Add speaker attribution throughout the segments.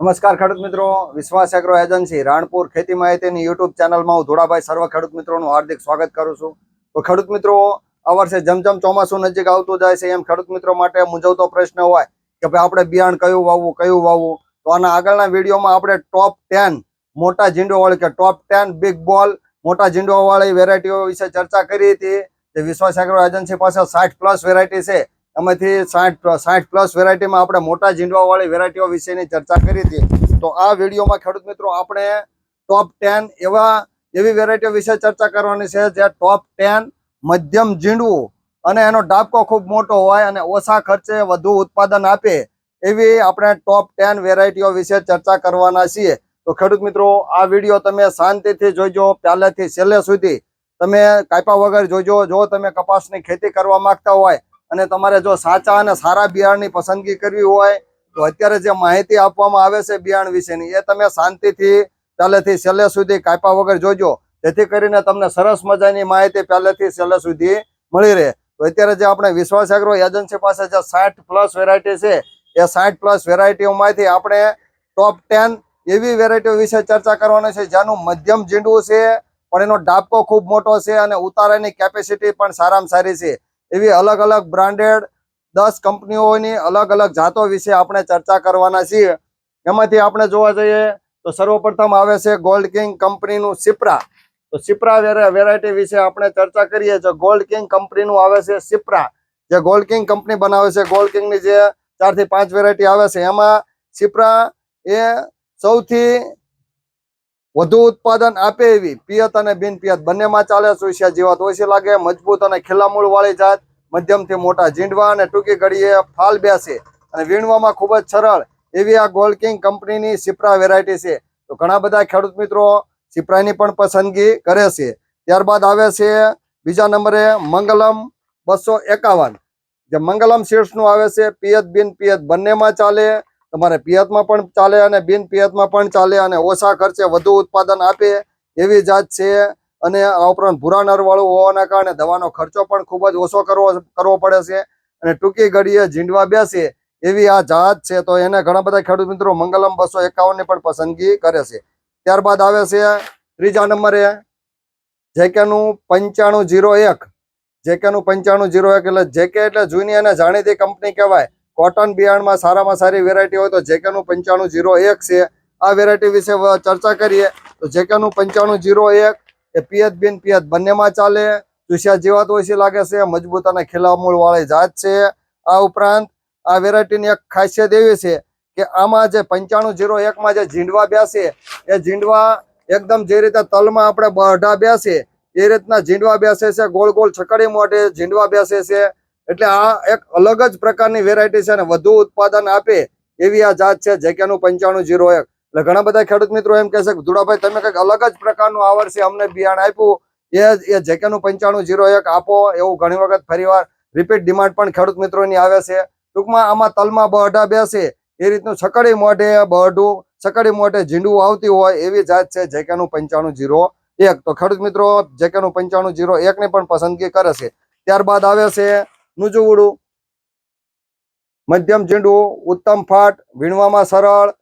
Speaker 1: નમસ્કાર ખેડૂત મિત્રો. વિશ્વાસ એગ્રો એજન્સી રાણપુર ખેતી માહિતીની યુટ્યુબ ચેનલમાં હું ધોળાભાઈ સર્વ ખેડૂત મિત્રોનું હાર્દિક સ્વાગત કરું છું. તો ખેડૂત મિત્રો, આ વર્ષે જેમ જેમ ચોમાસું નજીક આવતું જાય છે એમ ખેડૂત મિત્રો માટે મૂંઝવતો પ્રશ્ન હોય કે ભાઈ આપણે બિયાણ કયું વાવવું કયું વાવવું? તો આના આગળના વિડીયોમાં આપણે ટોપ ટેન મોટા ઝીંડોવાળી કે ટોપ ટેન બિગ બોલ મોટા ઝીંડોવાળી વેરાયટીઓ વિશે ચર્ચા કરી હતી. જે વિશ્વાસ એગ્રો એજન્સી પાસે સાઠ પ્લસ વેરાયટી છે. એમાંથી સાઠ સાઠ પ્લસ વેરાયટીમાં આપણે મોટા ઝીંડવાવાળી વેરાયટીઓ વિશેની ચર્ચા કરી હતી. તો આ વિડીયોમાં, ખેડૂત મિત્રો, આપણે ટોપ ટેન એવા, એવી વેરાયટીઓ વિશે ચર્ચા કરવાની છે જે ટોપ ટેન મધ્યમ ઝીંડવું અને એનો ડાબકો ખૂબ મોટો હોય અને ઓછા ખર્ચે વધુ ઉત્પાદન આપે એવી આપણે ટોપ ટેન વેરાયટીઓ વિશે ચર્ચા કરવાના છીએ. તો ખેડૂત મિત્રો, આ વીડિયો તમે શાંતિથી જોઈજો પહેલેથી છેલ્લે સુધી તમે કાપ્યા વગર જોજો. જો તમે કપાસની ખેતી કરવા માંગતા હોય અને તમારે જો સાચા અને સારા બિયારણની પસંદગી કરવી હોય, તો અત્યારે જે માહિતી આપવામાં આવે છે બિયારણ વિશેની, એ તમે શાંતિથી પહેલેથી છેલ્લે સુધી કાપ્યા વગર જોજો. જેથી કરીને તમને સરસ મજાની માહિતી પહેલેથી છેલ્લે સુધી મળી રહે. તો અત્યારે જે આપણે વિશ્વાસ એગ્રો એજન્સી પાસે જે સાઠ પ્લસ વેરાયટી છે, એ સાઠ પ્લસ વેરાયટીઓમાંથી આપણે ટોપ ટેન એવી વેરાયટીઓ વિશે ચર્ચા કરવાની છે, જેનું મધ્યમ ઝીંડવું છે, પણ એનો ડાબકો ખૂબ મોટો છે અને ઉતારાની કેપેસિટી પણ સારામાં સારી છે. એવી અલગ અલગ બ્રાન્ડેડ દસ કંપનીઓની અલગ અલગ જાતો વિશે આપણે ચર્ચા કરવાના છીએ. એમાંથી આપણે જોવા જઈએ તો સર્વપ્રથમ આવે છે ગોલ્ડ કિંગ કંપનીનું સિપ્રા તો સિપ્રા વેરાયટી વિશે આપણે ચર્ચા કરીએ તો ગોલ્ડ કિંગ કંપનીનું આવે છે સિપ્રા જે ગોલ્ડ કિંગ કંપની બનાવે છે ગોલ્ડ કિંગની જે ચારથી પાંચ વેરાયટી આવે છે, એમાં સિપ્રા એ સૌથી વધુ ઉત્પાદન આપે એવી. પિયત અને બિનપિયત બંનેમાં ચાલે સુસ્યા જીવાત ઓછી લાગે, મજબૂત અને ખીલા વાળી જાત, મધ્યમથી મોટા ઝીંડવા અને ટૂંકી ઘડીએ ફાલ બેસે. અને વીણવામાં ખૂબ જ સરળ એવી આ ગોલ્ડકિંગ કંપનીની સિપ્રા વેરાયટી છે. તો ઘણા બધા ખેડૂત મિત્રો સિપ્રાની પણ પસંદગી કરે છે. ત્યારબાદ આવે છે બીજા નંબરે મંગલમ બસો એકાવન. જે મંગલમ સીડ્સનું આવે છે. પિયત બિન પિયત બંનેમાં ચાલે. તમારે પિયતમાં પણ ચાલે અને બિન પિયતમાં પણ ચાલે અને ઓછા ખર્ચે વધુ ઉત્પાદન આપે એવી જાત છે. અને આ ઉપરાંત ભૂરા નરવાળું હોવાના કારણે દવાનો ખર્ચો પણ ખૂબ જ ઓછો કરવો કરવો પડે છે અને ટૂંકી ઘડીએ ઝીંડવા બેસે એવી આ જાત છે. તો એને ઘણા બધા ખેડૂત મિત્રો મંગલમ બસો એકાવનની પણ પસંદગી કરે છે. ત્યારબાદ આવે છે ત્રીજા નંબરે જેકેનું પંચાણું જીરો એક. જેકેનું પંચાણું જીરો એક એટલે જેકે એટલે જૂની અને જાણીતી કંપની કહેવાય. કોટન બિયારણમાં સારામાં સારી વેરાયટી હોય તો જેકેનું પંચાણું જીરો એક છે. આ વેરાયટી વિશે ચર્ચા કરીએ. તો જેકેનું પંચાણું જીરો એક, એ પિયત બિન પિયત બંનેમાં ચાલે. ચૂસ્યા જીવાત ઓછી લાગે છે, મજબૂત અને ખીલામૂળ વાળી જાત છે. આ ઉપરાંત આ વેરાયટીની એક ખાસિયત એવી છે કે આમાં જે પંચાણું જીરો એકમાં જે ઝીંડવા બેસે, એ ઝીંડવા એકદમ જે રીતે તલમાં આપણે બઢા બેસે, એ રીતના ઝીંડવા બેસે છે, ગોળ ગોળ છકડી મોઢે ઝીંડવા બેસે છે. એટલે આ એક અલગ જ પ્રકારની વેરાયટી છે અને વધુ ઉત્પાદન આપે એવી આ જાત છે જેકેનું પંચાણું જીરો એક. એટલે ઘણા બધા ખેડૂત મિત્રો એમ કહેશે કે, ધુડાભાઈ, તમે કંઈક અલગ જ પ્રકારનું આ વર્ષે અમને બિયાણ આપ્યું. એ એ જેકેનું પંચાણું જીરો એક આપો એવું ઘણી વખત ફરીવાર રિપીટ ડિમાન્ડ પણ ખેડૂત મિત્રોની આવે છે. ટૂંકમાં આમાં તલમાં બઢા બેસે એ રીતનું છકડી મોઢે બઢું છકડી મોઢે ઝીંડું આવતી હોય એવી જાત છે જેકેનું પંચાણું જીરો એક. તો ખેડૂત મિત્રો, જેકેનું પંચાણું જીરો એક ની પણ પસંદગી કરે છે. ત્યારબાદ આવે છે નુજુવડું મધ્યમ ઝીંડવું ઉત્તમ ફાટ, વીણવામાં સરળ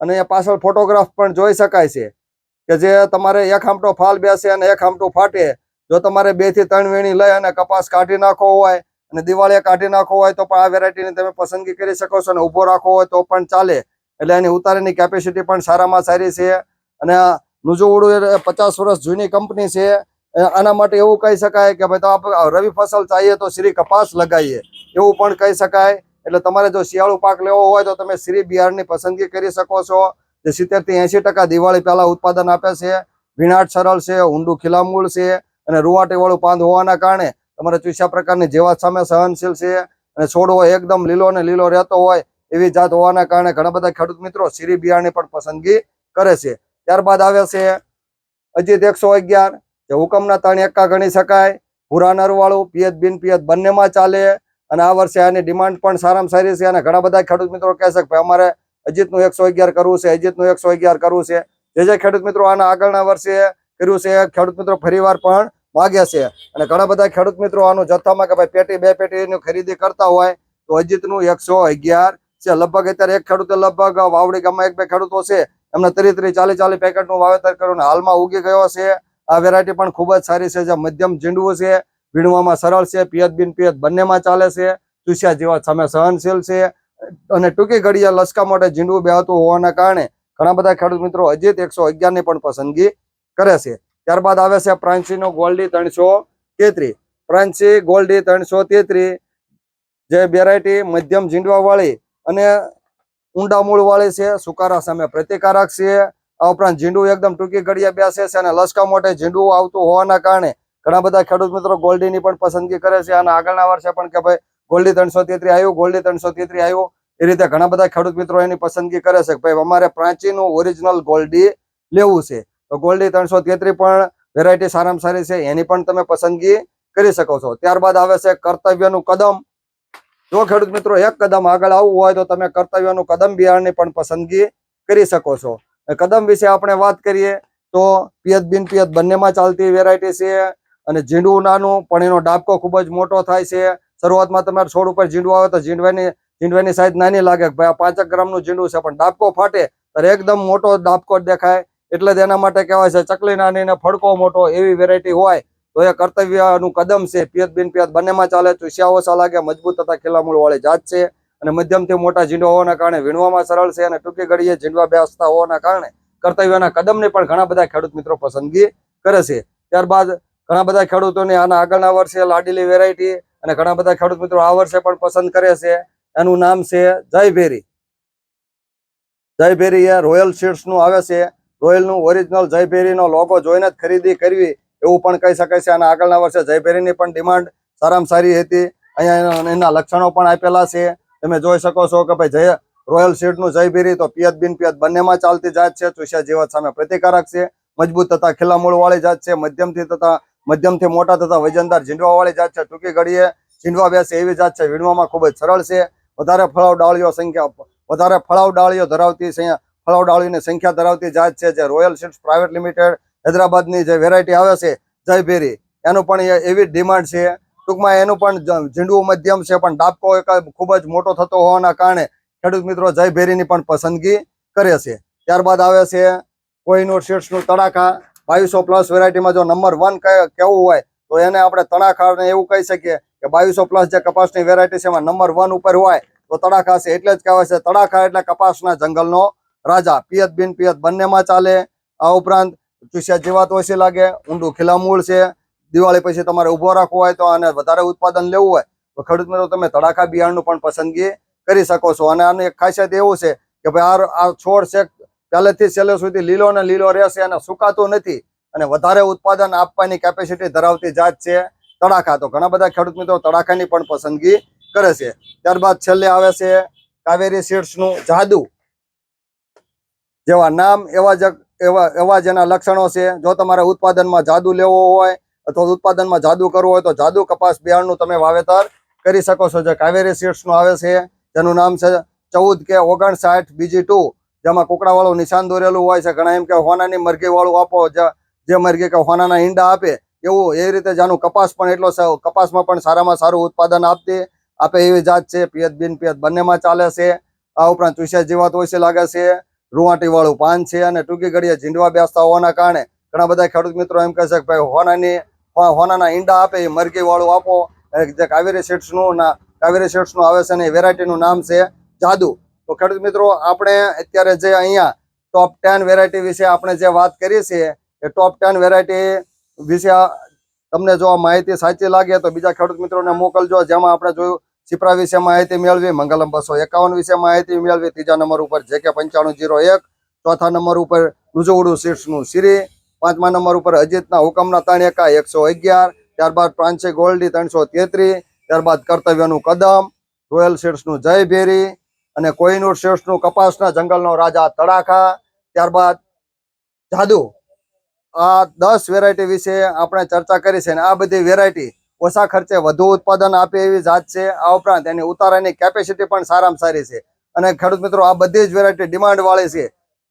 Speaker 1: અને પાછળ ફોટોગ્રાફ પણ જોઈ શકાય છે કે જે તમારે એક આમટો ફાલ બેસે અને એક આમટો ફાટે. જો તમારે બેથી ત્રણ વીણી લઈ અને કપાસ કાઢી નાખવો હોય અને દિવાળીએ કાઢી નાખવો હોય તો પણ આ વેરાયટીની તમે પસંદગી કરી શકો છો અને ઊભો રાખવો હોય તો પણ ચાલે. એટલે એની ઉતારીની કેપેસિટી પણ સારામાં સારી છે. અને નુજુવડું પચાસ વર્ષ જૂની કંપની છે. આના માટે એવું કહી શકાય કે ભાઈ તો આપણે રવિ ફસલ ચાહીએ તો શ્રી કપાસ લગાવીએ એવું પણ કહી શકાય. એટલે તમારે જો શિયાળુ પાક લેવો હોય તો તમે શ્રી બિયારણની પસંદગી કરી શકો છો. જે સિત્તેરથી એસી ટકા દિવાળી પહેલાં ઉત્પાદન આપે છે. વિનાટ સરળ છે, ઊંડું ખીલામૂળ છે અને રૂવાટીવાળું પાંદ હોવાના કારણે તમારે ચૂસ્યા પ્રકારની જેવા સામે સહનશીલ છે અને છોડવો એકદમ લીલો ને લીલો રહેતો હોય એવી જાત હોવાના કારણે ઘણા બધા ખેડૂત મિત્રો શ્રી બિયારણની પણ પસંદગી કરે છે. ત્યારબાદ આવે છે અજીત એકસો અગિયાર જે હુકમના તાણ એકા ગણી શકાય. ભૂરા પિયત બિન પિયત બંનેમાં ચાલે. અને આ વર્ષે આની ડિમાન્ડ પણ સારામાં સારી છે અને ઘણા બધા ખેડૂત મિત્રો કહે કે ભાઈ અમારે અજીતનું એકસો કરવું છે, અજીતનું એકસો કરવું છે. જે જે ખેડૂત મિત્રો આના આગળના વર્ષે કર્યું છે ખેડૂત મિત્રો ફરીવાર પણ માગ્યા છે. અને ઘણા બધા ખેડૂત મિત્રો આનું જથ્થામાં કે ભાઈ પેટી, બે પેટીની ખરીદી કરતા હોય તો અજીતનું એકસો અગિયાર છે. લગભગ અત્યારે એક ખેડૂતે લગભગ વાવડી ગામમાં એક બે ખેડૂતો છે. એમને ત્રી ત્રી ચાલીસ ચાલી પેકેટનું વાવેતર કર્યું હાલમાં ઉગી ગયો છે. આ વેરાયટી પણ ખૂબ જ સારી છે. જે મધ્યમ ઝીંડવું છે, વીણવામાં સરળ છે, પિયત બિન પિયત બંનેમાં ચાલે છે. ચૂસ્યા જેવા સામે સહનશીલ છે. અને ટૂંકી ઘડીએ લસકા માટે ઝીંડવું બેહતું હોવાના કારણે ઘણા બધા ખેડૂત મિત્રો અજીત એકસો અગિયારની પણ પસંદગી કરે છે. ત્યારબાદ આવે છે પ્રાંચીનો ગોલ્ડી ત્રણસો તેત્રી. પ્રાંચી ગોલ્ડી ત્રણસો તેત્રી જે વેરાયટી મધ્યમ ઝીંડવા વાળી અને ઊંડા મૂળ વાળી છે. સુકારા સામે પ્રતિકારક છે. આ ઉપરાંત ઝીંડું એકદમ ટૂંકી ઘડીએ બેસે છે અને લસકા મોટે ઝીંડું આવતું હોવાના કારણે ઘણા બધા ખેડૂત મિત્રો ગોલ્ડીની પણ પસંદગી કરે છે અને આગળના વર્ષે પણ કે ભાઈ ગોલ્ડી ત્રણસો તેત્રી આવ્યું ગોલ્ડી ત્રણસો તેત્રી આવ્યું એ રીતે ઘણા બધા ખેડૂત મિત્રો એની પસંદગી કરે છે ભાઈ અમારે પ્રાચીનું ઓરિજિનલ ગોલ્ડી લેવું છે. તો ગોલ્ડી ત્રણસો તેત્રી પણ વેરાયટી સારામાં સારી છે, એની પણ તમે પસંદગી કરી શકો છો. ત્યારબાદ આવે છે કર્તવ્યનું કદમ. જો ખેડૂત મિત્રો એક કદમ આગળ આવવું હોય તો તમે કર્તવ્યનું કદમ બિયારણની પણ પસંદગી કરી શકો છો. કદમ વિશે આપણે વાત કરીએ તો પિયત બિન પિયત બંનેમાં ચાલતી વેરાયટી છે અને ઝીંડવું નાનું, પણ એનો ડાબકો ખૂબ જ મોટો થાય છે. શરૂઆતમાં તમારે છોડ ઉપર ઝીંડવું આવે તો ઝીંડવાની ઝીંડવાની સાઈઝ નાની લાગે કે ભાઈ આ પાંચક ગ્રામનું ઝીંડવું છે, પણ ડાબકો ફાટે ત્યારે એકદમ મોટો ડાબકો દેખાય. એટલે તેના માટે કહેવાય છે ચકલી નાની ને ફડકો મોટો એવી વેરાયટી હોય તો એ કર્તવ્યનું કદમ છે. પિયત બિન પિયત બંનેમાં ચાલે ચૂસ્યા ઓછા લાગે, મજબૂત તથા ખીલામૂળ વાળી જાત છે. અને મધ્યમથી મોટા ઝીંડવા હોવાના કારણે વીણવામાં સરળ છે અને ટૂંકી ઘડીએ ઝીંડવા બેસતા હોવાના કારણે કર્તવ્યના કદમને પણ ઘણા બધા ખેડૂત મિત્રો પસંદગી કરે છે. ત્યારબાદ ઘણા બધા ખેડૂતોને આના આગળના વર્ષે લાડીલી વેરાયટી અને ઘણા બધા ખેડૂત મિત્રો આ વર્ષે પણ પસંદ કરે છે. એનું નામ છે જયભેરી. જયભેરી એ રોયલ સીડ્સનું આવે છે. રોયલનું ઓરિજિનલ જયભેરી નો લોગો જોઈને જ ખરીદી કરવી એવું પણ કહી શકાય છે. અને આગળના વર્ષે જયભેરીની પણ ડિમાન્ડ સારામાં સારી હતી. અહીંયા એના લક્ષણો પણ આપેલા છે. તમે જોઈ શકો છો કે ભાઈ જય રોયલ સીડનું જયભેરી તો પિયત બિન પિયત બંનેમાં ચાલતી જાત છે. ચૂસ્યા જીવત સામે પ્રતિકારક છે. મજબૂત તથા ખીલા મૂળ વાળી જાત છે. મધ્યમથી તથા મધ્યમથી મોટા તથા વજનદાર ઝીંડવા વાળી જાત છે. ટૂંકી ઘડીએ ઝીંડવા બેસે એવી જાત છે. વીણવામાં ખૂબ જ સરળ છે. વધારે ફળાવ ડાળીઓ સંખ્યા વધારે ફળાવ ડાળીઓ ધરાવતી ફળાવ ડાળીઓની સંખ્યા ધરાવતી જાત છે જે રોયલ સીડ્સ પ્રાઇવેટ લિમિટેડ હૈદરાબાદની જે વેરાયટી આવે છે જયભેરી એનું પણ એવી ડિમાન્ડ છે. ટૂંકમાં એનું પણ ઝીંડવું મધ્યમ છે, પણ ડાબકો એક ખૂબ જ મોટો થતો હોવાના કારણે ખેડૂત મિત્રો જયભેરીની પણ પસંદગી કરે છે. ત્યારબાદ આવે છે કોહિનૂર સીડ્સનું તડાખા. બાવીસો પ્લસ વેરાયટીમાં જો નંબર વન કેવું હોય, તો એને આપણે તણાખાને એવું કહી શકીએ કે બાવીસો પ્લસ જે કપાસની વેરાયટી છે એમાં નંબર વન ઉપર હોય, તો તડાખા છે, એટલે જ કહેવાય છે. તડાખા એટલે કપાસના જંગલનો રાજા. પિયત બિન પિયત બંનેમાં ચાલે. આ ઉપરાંત ચૂસ્યા જીવાત ઓછી લાગે, ઊંડું ખીલા મૂળ છે. દિવાળી પછી તમારે ઊભો રાખવો હોય તો આને વધારે ઉત્પાદન લેવું હોય તો ખેડૂત મિત્રો તમે તડાખા બિયારણનું પણ પસંદગી કરી શકો છો. અને આની એક ખાસિયત એવું છે કે ભાઈ આ છોડ છે પહેલેથી છેલ્લે સુધી લીલો ને લીલો રહેશે અને સુકાતું નથી અને વધારે ઉત્પાદન આપવાની કેપેસિટી ધરાવતી જાત છે તડાખા. તો ઘણા બધા ખેડૂત મિત્રો તડાખાની પણ પસંદગી કરે છે. ત્યારબાદ છેલ્લે આવે છે કાવેરી સીડ્સનું જાદુ. જેવા નામ એવા જ એવા એવા જેના લક્ષણો છે. જો તમારે ઉત્પાદનમાં જાદુ લેવો હોય અથવા ઉત્પાદનમાં જાદુ કરવો હોય તો જાદુ કપાસ બિયારણનું તમે વાવેતર કરી શકો છો. જે કાવેરી સીડ્સનું આવે છે, જેનું નામ છે ચૌદ કે ઓગણસાઠ બીજી ટુ, જેમાં કુકડાવાળું નિશાન દોરેલું હોય છે. ઘણા એમ કે હોનાની મરઘીવાળું આપો, જે- મરઘી કે હોનાના ઈંડા આપે, એવું એ રીતે જાનું કપાસ પણ એટલો કપાસમાં પણ સારામાં સારું ઉત્પાદન આપતી, આપે એવી જાત છે. પિયત બિન પિયત બંનેમાં ચાલે છે. આ ઉપરાંત ચૂસ્યા જીવાત ઓછી લાગે છે. રૂવાટી વાળું પાન છે અને ટૂંકી ઘડીએ ઝીંડવા બેસતા હોવાના કારણે ઘણા બધા ખેડૂત મિત્રો એમ કહે છે કે ભાઈ, હોનાની હોનાના ઈંડા આપે, એ મરઘીવાળું આપો. જે કાવેરી સીડ્સનું નું કાવેરી સીડ્સનું આવે છે ને એ variety નું નામ છે જાદુ. તો ખેડૂત મિત્રો, આપણે અત્યારે જે અહીંયા ટોપ ટેન વેરાયટી વિશે આપણે જે વાત કરી છે એ ટોપ ટેન વેરાયટી વિશે તમને જો માહિતી સાચી લાગે તો બીજા ખેડૂત મિત્રોને મોકલજો. જેમાં આપણે જોયું સિપ્રા વિશે માહિતી મેળવી, મંગલમ બસો એકાવન વિશે માહિતી મેળવી, ત્રીજા નંબર ઉપર જે કે પંચાણું જીરો એક, ચોથા નંબર ઉપર રુજોવડું સીટ્સનું સિરી પાંચમા નંબર ઉપર અજીતના હુકમના ત્રણ એકા, એકસો અગિયાર, ત્યારબાદ પ્રાંસે ગોલ્ડી ત્રણસો તેત્રીસ ત્યારબાદ કર્તવ્યનું કદમ, રોયલ સીટ્સનું જય ભેરી અને કોઈનુર સીટ્સનું કપાસના જંગલનો રાજા તડાખા, ત્યારબાદ જાદુ. આ દસ વેરાયટી વિશે આપણે ચર્ચા કરી છે અને આ બધી વેરાયટી ઓછા ખર્ચે વધુ ઉત્પાદન આપે એવી જાત છે. આ ઉપરાંત એની ઉતારાની કેપેસિટી પણ સારામાં સારી છે. અને ખેડૂત મિત્રો, આ બધી જ વેરાયટી ડિમાન્ડ વાળી છે.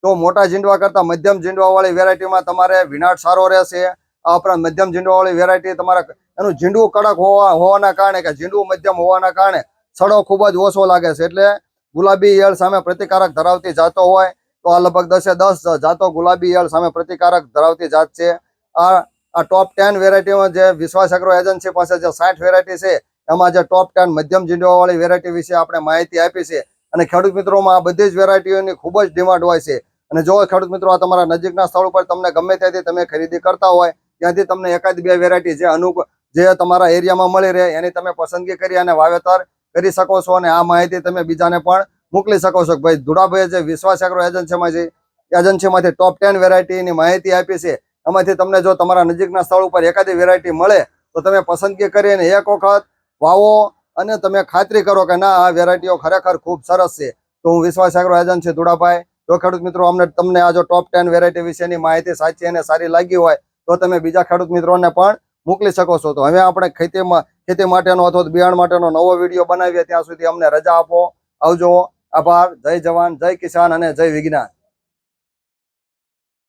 Speaker 1: તો મોટા ઝીંડવા કરતા મધ્યમ ઝીંડવા વાળી વેરાયટીમાં તમારે વિનાટ સારો રહેશે. આ ઉપરાંત મધ્યમ ઝીંડવા વાળી વેરાયટી તમારા એનું ઝીંડવું કડક હોવા, હોવાના કારણે કે ઝીંડવું મધ્યમ હોવાના કારણે સડો ખૂબ જ ઓછો લાગે છે. એટલે ગુલાબી ઈયળ સામે પ્રતિકારક ધરાવતી જાતો હોય તો આ લગભગ દસે દસ જાતો ગુલાબી ઈયળ સામે પ્રતિકારક ધરાવતી જાત છે. આ આ ટોપ ટેન વેરાયટીમાં જે વિશ્વાસ એગ્રો એજન્સી પાસે જે સાઠ વેરાયટી છે, એમાં જે ટોપ ટેન મધ્યમ જીંડવા વાળી વેરાયટી વિશે આપણે માહિતી આપી છે. અને ખેડૂત મિત્રોમાં આ બધી જ વેરાયટીઓની ખૂબ જ ડિમાન્ડ હોય છે. અને જો ખેડૂત મિત્રો આ તમારા નજીકના સ્થળ ઉપર તમને ગમે ત્યાંથી તમે ખરીદી કરતા હોય, ત્યાંથી તમને એકાદ બે વેરાયટી જે અનુકૂળ જે તમારા એરિયામાં મળી રહે એની તમે પસંદગી કરી અને વાવેતર કરી શકો છો અને આ માહિતી તમે બીજાને પણ મોકલી શકો છો. ભાઈ ધુડાભાઈ જે વિશ્વાસ એગ્રો એજન્સીમાંથી એજન્સીમાંથી ટોપ ટેન વેરાયટીની માહિતી આપી છે, એમાંથી તમને જો તમારા નજીકના સ્થળ ઉપર એકાદી વેરાયટી મળે, તો તમે પસંદગી કરીને એક વખત વાવો અને તમે ખાતરી કરો કે ના, આ વેરાયટીઓ ખરેખર ખૂબ સરસ છે. તો હું વિશ્વાસ એગ્રો એજન્સી ધુડાભાઈ જો ખેડૂત મિત્રો, અમને તમને આ જો ટોપ ટેન વેરાયટી વિશેની માહિતી સાચી અને સારી લાગી હોય, તો તમે બીજા ખેડૂત મિત્રોને પણ મોકલી શકો છો. તો હવે આપણે ખેતીમાં, ખેતી માટેનો અથવા તો બિયારણ માટેનો નવો વીડિયો બનાવીએ, ત્યાં સુધી અમને રજા આપો. આવજો. આભાર. જય જવાન, જય કિસાન અને જય વિજ્ઞાન.